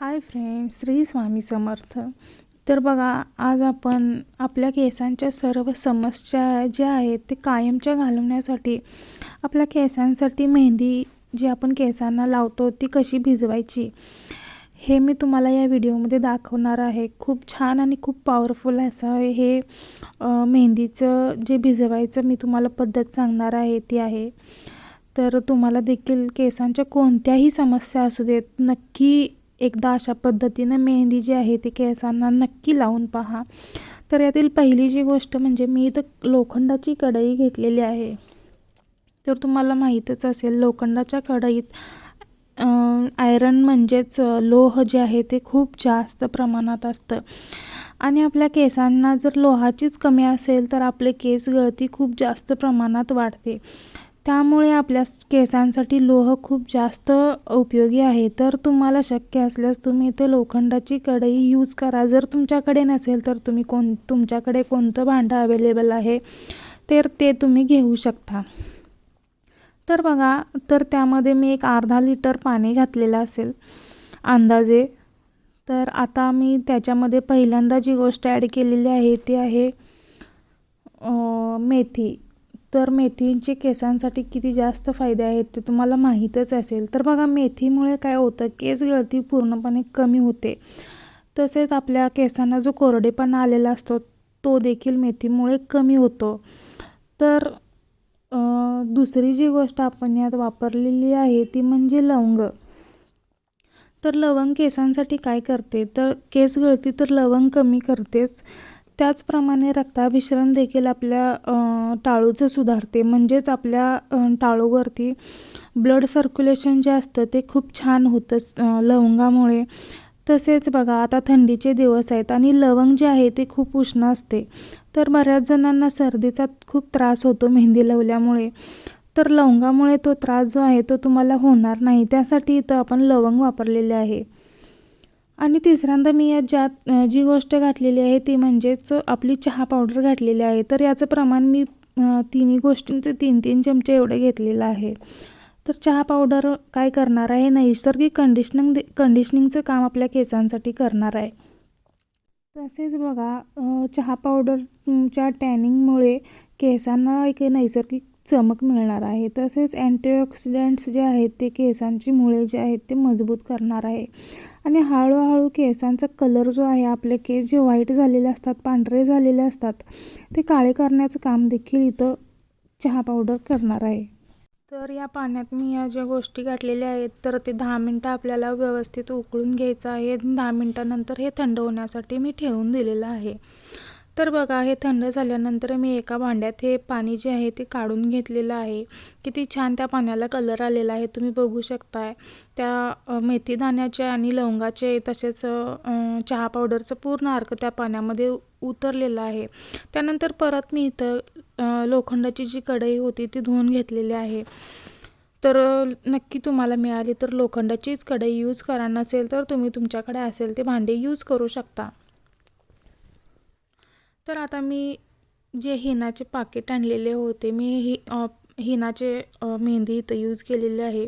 Hi friend Shri Swami Samarth. तर बघा आज आपण आपल्या केसांच्या सर्व समस्या ज्या आहेत ते कायमच्या घालवण्यासाठी आपल्या केसांसाठी मेहंदी जी आपण केसांना लावतो ती कशी भिजवायची हे मी तुम्हाला या व्हिडिओमध्ये दाखवणार आहे. खूप छान आणि खूप पॉवरफुल असं हे मेहंदीचं जे भिजवायचं मी तुम्हाला पद्धत सांगणार आहे ती आहे. तर तुम्हाला देखील केसांच्या कोणत्याही समस्या असू देत नक्की एकदा अशा पद्धतीनं मेहंदी जी आहे ती केसांना नक्की लावून पहा. तर यातील पहिली जी गोष्ट म्हणजे मी इथं लोखंडाची कढई घेतलेली आहे. तर तुम्हाला माहीतच असेल लोखंडाच्या कढईत आयरन म्हणजेच लोह जे आहे ते खूप जास्त प्रमाणात असतं. आणि आपल्या केसांना जर लोहाचीच कमी असेल तर आपले केस गळती खूप जास्त प्रमाणात वाढते. त्यामुळे आपल्या केसांसाठी लोह खूप जास्त उपयोगी आहे. तर तुम्हाला शक्य असल्यास तुम्ही इथे लोखंडाची कढई यूज करा. जर तुमच्याकडे नसेल तर तुम्ही कोण तुमच्याकडे कोणतं भांडं अवेलेबल आहे तर ते तुम्ही घेऊ शकता. तर बघा तर त्यामध्ये मी एक अर्धा लिटर पाणी घातलेलं असेल अंदाजे. तर आता मी त्याच्यामध्ये पहिल्यांदा जी गोष्ट ॲड केलेली आहे ती आहे मेथी. तर मेथींचे केसांसाठी किती जास्त फायदे आहेत ते तुम्हाला माहीतच असेल. तर बघा मेथीमुळे काय होतं केस गळती पूर्णपणे कमी होते. तसेच आपल्या केसांना जो कोरडेपणा आलेला असतो तो देखील मेथीमुळे कमी होतो. तर दुसरी जी गोष्ट आपण यात वापरलेली आहे ती म्हणजे लवंग. तर लवंग केसांसाठी काय करते? तर केस गळती तर लवंग कमी करतेच. त्याचप्रमाणे रक्ताभिसरण देखील आपल्या टाळूचं सुधारते. म्हणजेच आपल्या टाळूवरती ब्लड सर्क्युलेशन जे असतं ते खूप छान होतं लवंगामुळे. तसेच बघा आता थंडीचे दिवस आहेत आणि लवंग जे आहे ते खूप उष्ण असते. तर बऱ्याच जणांना सर्दीचा खूप त्रास होतो मेहंदी लावल्यामुळे. तर लवंगामुळे तो त्रास जो आहे तो तुम्हाला होणार नाही. त्यासाठी इथं आपण लवंग वापरलेले आहे. आणि तिसऱ्यांदा मी यात ज्या जी गोष्ट घातलेली आहे ती म्हणजेच आपली चहा पावडर घातलेली आहे. तर याचं प्रमाण मी तिन्ही गोष्टींचे तीन तीन चमचे एवढे घेतलेलं आहे. तर चहा पावडर काय करणार आहे? नैसर्गिक कंडिशनिंग कंडिशनिंगचं काम आपल्या केसांसाठी करणार आहे. तसेच बघा चहा पावडरच्या टॅनिंगमुळे केसांना एक नैसर्गिक चमक मिळणार आहे. तसेच अँटीऑक्सिडंट्स जे आहेत ते केसांची मुळे जे आहेत ते मजबूत करणार आहे. आणि हळूहळू केसांचा कलर जो आहे आपले केस जे व्हाईट झालेले असतात पांढरे झालेले असतात ते काळे करण्याचं काम देखील इथं चहा पावडर करणार आहे. तर या पाण्यात मी या ज्या गोष्टी घातलेल्या आहेत तर ते दहा मिनटं आपल्याला व्यवस्थित उकळून घ्यायचं आहे. दहा मिनटानंतर हे थंड होण्यासाठी मी ठेवून दिलेलं आहे. तर बघा हे थंड झाल्यानंतर मी एका भांड्यात हे पाणी जे आहे ते काढून घेतलेलं आहे. किती छान त्या पाण्याला कलर आलेला आहे. तुम्ही बघू शकताय. त्या मेथी दाण्याचे आणि लवंगाचे तसेच चहा पावडरचं पूर्ण अर्क त्या पाण्यामध्ये उतरलेलं आहे. त्यानंतर परत मी इथं लोखंडाची जी कढई होती ती धुवून घेतलेली आहे. तर नक्की तुम्हाला मिळाली तर लोखंडाचीच कढई यूज करा नसेल तर तुम्ही तुमच्याकडे असेल ते भांडे यूज करू शकता. तर आता मी जे हिनाचे पाकिट आणलेले होते मी ही हिनाचे मेहंदी इथं यूज केलेली आहे.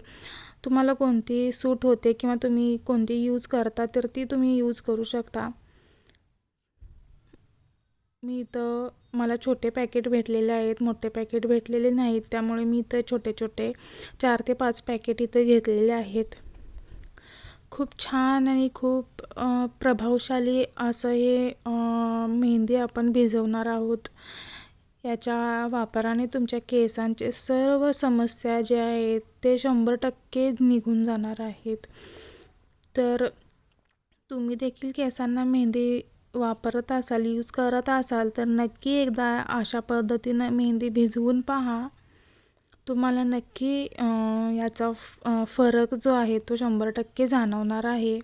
तुम्हाला कोणती सूट होते किंवा तुम्ही कोणती यूज करता तर ती तुम्ही यूज करू शकता. मी इथं मला छोटे पॅकेट भेटलेले आहेत मोठे पॅकेट भेटलेले नाहीत त्यामुळे मी इथं छोटे छोटे चार ते पाच पॅकेट इथं घेतलेले आहेत. खूप छान आणि खूप प्रभावशाली असं हे मेहंदी आपण भिजवणार आहोत. याच्या वापराने तुमच्या केसांचे सर्व समस्या ज्या आहेत ते शंभर टक्के निघून जाणार आहेत. तर तुम्ही देखील केसांना मेहंदी वापरत असाल यूज करत असाल तर नक्की एकदा अशा पद्धतीनं मेहंदी भिजवून पहा. तुम्हाला नक्की याचा फरक जो आहे तो शंभर टक्के जाणवणार आहे.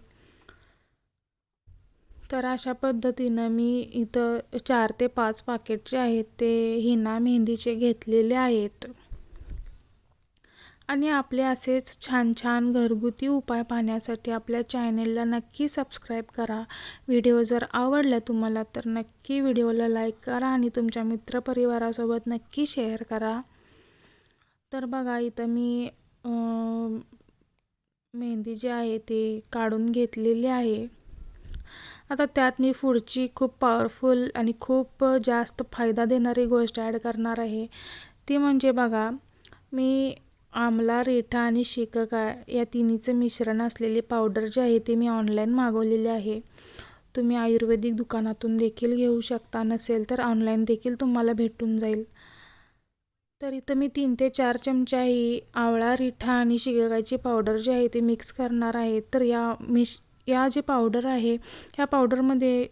तर अशा पद्धतीनं मी इथं चार ते पाच पाकिट जे आहेत ते हिना मेहंदीचे घेतलेले आहेत. आणि आपले असेच छान छान घरगुती उपाय पाहण्यासाठी आपल्या चॅनेलला नक्की सबस्क्राईब करा. व्हिडिओ जर आवडला तुम्हाला तर नक्की व्हिडिओला लाईक करा आणि तुमच्या मित्रपरिवारासोबत नक्की शेअर करा. तर बघा इथं मी मेहंदी जी आहे ती काढून घेतलेली आहे. आता त्यात मी पुढची खूप पॉवरफुल आणि खूप जास्त फायदा देणारी गोष्ट ॲड करणार आहे. ती म्हणजे बघा मी आमला रेठा आणि शिकका या तिन्हीचं मिश्रण असलेली पावडर जी आहे ती मी ऑनलाईन मागवलेली आहे. तुम्ही आयुर्वेदिक दुकानातून देखील घेऊ शकता. नसेल तर ऑनलाईन देखील तुम्हाला भेटून जाईल. तर इथं मी तीन ते चार चमचा ही आवळा रिठा आणि शिकाकायची पावडर जी आहे ती मिक्स करणार आहे. तर या मिश या जे पावडर आहे ह्या पावडरमध्ये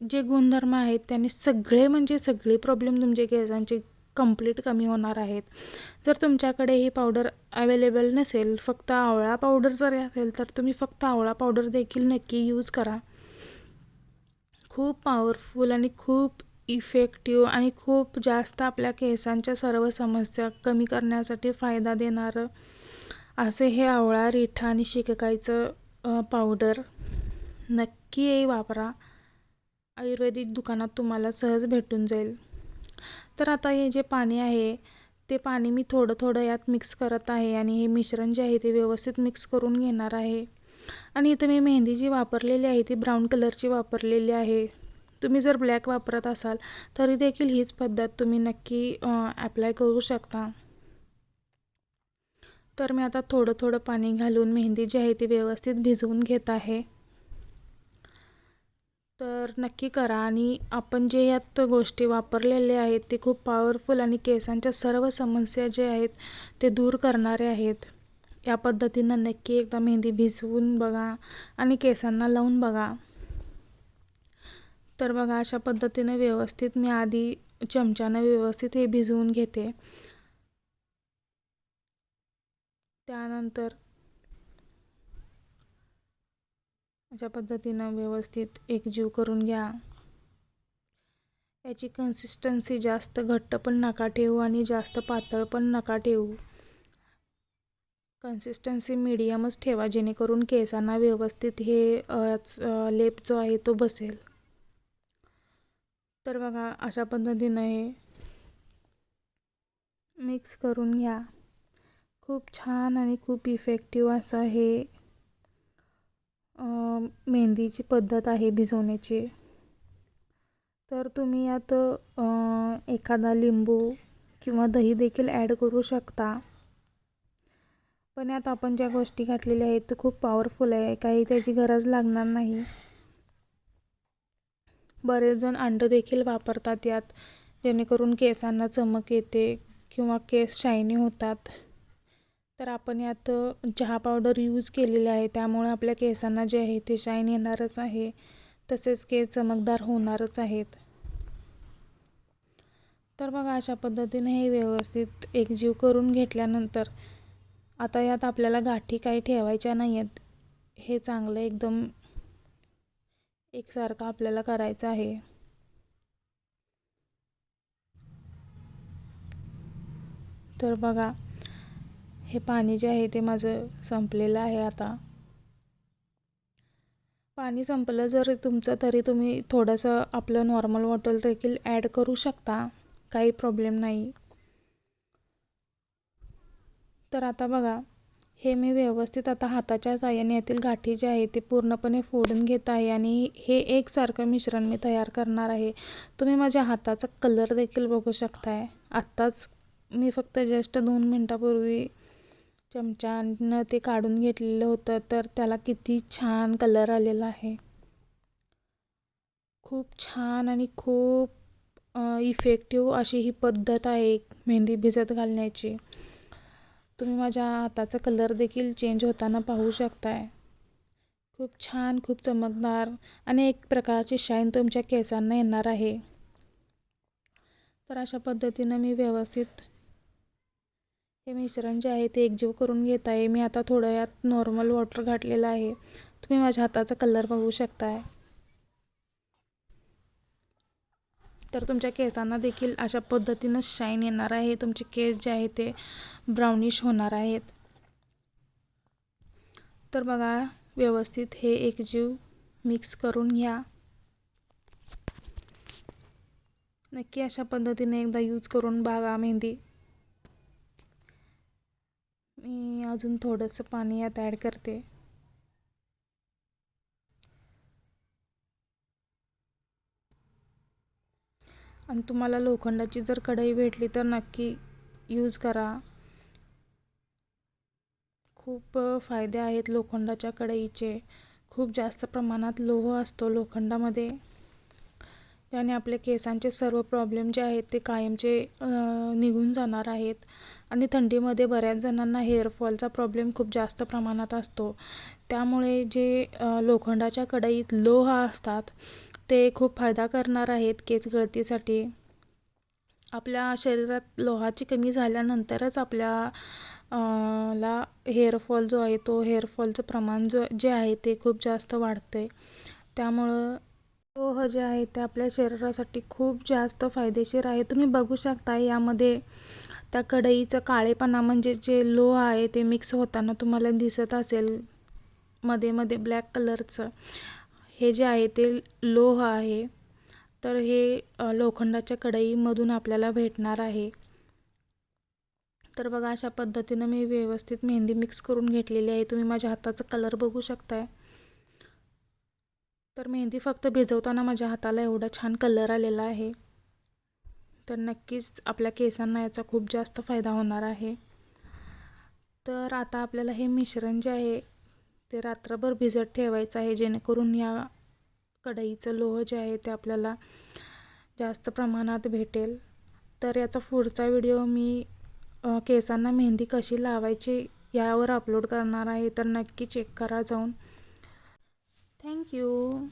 जे गुणधर्म आहेत त्याने सगळे म्हणजे सगळे प्रॉब्लेम तुमचे केसांचे कंप्लीट कमी होणार आहेत. जर तुमच्याकडे ही पावडर अवेलेबल नसेल फक्त आवळा पावडर जर असेल तर तुम्ही फक्त आवळा पावडर देखील नक्की यूज करा. खूप पॉवरफुल आणि खूप इफेक्टिव्ह आणि खूप जास्त आपल्या केसांच्या सर्व समस्या कमी करण्यासाठी फायदा देणारं असे हे आवळा रिठा आणि शिककायचं पावडर नक्की वापरा. आयुर्वेदिक दुकानात तुम्हाला सहज भेटून जाईल. तर आता हे जे पाणी आहे ते पाणी मी थोडं थोडं यात मिक्स करत आहे आणि हे मिश्रण जे आहे ते व्यवस्थित मिक्स करून घेणार आहे. आणि इथं मी मेहंदी जी वापरलेली आहे ती ब्राऊन कलरची वापरलेली आहे. तुम्ही जर ब्लॅक वापरत असाल तरी देखील हीच पद्धत तुम्ही नक्की ॲप्लाय करू शकता. तर मी आता थोडं थोडं पाणी घालून मेहंदी जी आहे ती व्यवस्थित भिजवून घेत आहे. तर नक्की करा आणि आपण जे यात गोष्टी वापरलेल्या आहेत ते खूप पॉवरफुल आणि केसांच्या सर्व समस्या जे आहेत ते दूर करणारे आहेत. या पद्धतीनं नक्की एकदा मेहंदी भिजवून बघा आणि केसांना लावून बघा. तर बघा अशा पद्धतीने व्यवस्थित मी आधी चमच्यानं व्यवस्थित हे भिजवून घेते. त्यानंतर अशा पद्धतीनं व्यवस्थित एकजीव करून घ्या. याची कन्सिस्टन्सी जास्त घट्ट पण नका ठेवू आणि जास्त पातळ पण नका ठेवू. कन्सिस्टन्सी मिडियमच ठेवा जेणेकरून केसांना व्यवस्थित हे लेप जो आहे तो बसेल. तर बघा अशा पद्धतीनं हे मिक्स करून घ्या. खूप छान आणि खूप इफेक्टिव्ह असं हे मेहंदीची पद्धत आहे भिजवण्याची. तर तुम्ही यात एखादा लिंबू किंवा दही देखील ॲड करू शकता. पण यात आपण ज्या गोष्टी घातलेल्या आहेत ते खूप पॉवरफुल आहे. काही त्याची गरज लागणार नाही. बरेच जण अंड देखील वापरतात यात जेणेकरून केसांना चमक येते किंवा केस शायनी होतात. तर आपण यात चहा पावडर यूज केलेले आहे. त्यामुळे आपल्या केसांना जे आहे ते शाईन येणारच आहे. तसेच केस चमकदार होणारच आहेत. तर बघा अशा पद्धतीने हे व्यवस्थित एकजीव करून घेतल्यानंतर आता यात आपल्याला गाठी काही ठेवायच्या नाही आहेत हे चांगलं एकदम एकसारखं आपल्याला करायचं आहे. तर बघा हे पाणी जे आहे ते माझं संपलेलं आहे आता. पाणी संपलं जर तुमचं तरी तुम्ही थोडंसं आपलं नॉर्मल वॉटर देखील ॲड करू शकता. काही प्रॉब्लेम नाही. तर आता बघा हे मी व्यवस्थित आता हाताच्या साह्याने यातील गाठी जे आहे ते पूर्णपणे फोडून घेत आहे आणि हे एकसारखं मिश्रण मी तयार करणार आहे. तुम्ही माझ्या हाताचा कलर देखील बघू शकताय. आत्ताच मी फक्त जस्ट दोन मिनटापूर्वी चमच्यानं ते काढून घेतलेलं होतं तर त्याला किती छान कलर आलेला आहे. खूप छान आणि खूप इफेक्टिव्ह अशी ही पद्धत आहे मेहंदी भिजत घालण्याची. तुम्ही माझ्या हाताचा कलर देखील चेंज होताना पाहू शकताय. खूप छान खूप चमकदार आणि एक प्रकारची शाईन तुमच्या केसांना येणार आहे. तर अशा पद्धतीनं मी व्यवस्थित हे मिश्रण जे आहे ते एकजीव करून घेत आहे. मी आता थोडं यात नॉर्मल वॉटर घातलेलं आहे. तुम्ही माझ्या हाताचा कलर बघू शकताय. तर तुमच्या केसांना देखील अशा पद्धतीनं शाईन येणार आहे. तुमचे केस जे आहे ते ब्राउनिश होणार आहेत. तर बघा व्यवस्थित हे एकजीव मिक्स करून घ्या. नक्की अशा पद्धतीने एकदा यूज करून बघा मेहंदी. मी अजून थोडंसं पाणी यात ॲड करते. आणि तुम्हाला लोखंडाची जर कढई भेटली तर नक्की यूज करा. खूप फायदे आहेत लोखंडाच्या कढईचे. खूप जास्त प्रमाणात लोह असतो लोखंडामध्ये. त्याने आपल्या केसांचे सर्व प्रॉब्लेम जे आहेत ते कायमचे निघून जाणार आहेत. आणि थंडीमध्ये बऱ्याच जणांना हेअरफॉलचा प्रॉब्लेम खूप जास्त प्रमाणात असतो. त्यामुळे जे लोखंडाच्या कढईत लोह असतात ते खूप फायदा करणार आहेत केस गळतीसाठी. आपल्या शरीरात लोहाची कमी झाल्यानंतरच आपल्या ला हेअरफॉल जो आहे तो हेअरफॉलचं प्रमाण जो जे आहे ते खूप जास्त वाढते त्यामुळं लोह जे आहे ते आपल्या शरीरासाठी खूप जास्त फायदेशीर आहे. तुम्ही बघू शकता यामध्ये त्या कढईचं काळेपणा म्हणजे जे लोह आहे ते मिक्स होताना तुम्हाला दिसत असेल मध्ये मध्ये ब्लॅक कलरचं हे जे आहे ते लोह आहे. तर हे लोखंडाच्या कढईमधून आपल्याला भेटणार आहे. तर बघा अशा पद्धतीनं मी व्यवस्थित मेहंदी मिक्स करून घेतलेली आहे. तुम्ही माझ्या हाताचा कलर बघू शकताय. तर मेहंदी फक्त भिजवताना माझ्या हाताला एवढा छान कलर आलेला आहे. तर नक्कीच आपल्या केसांना याचा खूप जास्त फायदा होणार आहे. तर आता आपल्याला हे मिश्रण जे आहे ते रात्रभर भिजत ठेवायचं आहे जेणेकरून या कढईचं लोह जे आहे ते आपल्याला जास्त प्रमाणात भेटेल. तर याचा पुढचा व्हिडिओ मी केसांना मेहंदी कशी लावायची यावर अपलोड करणार आहे तर नक्की चेक करा जाऊन. Thank you.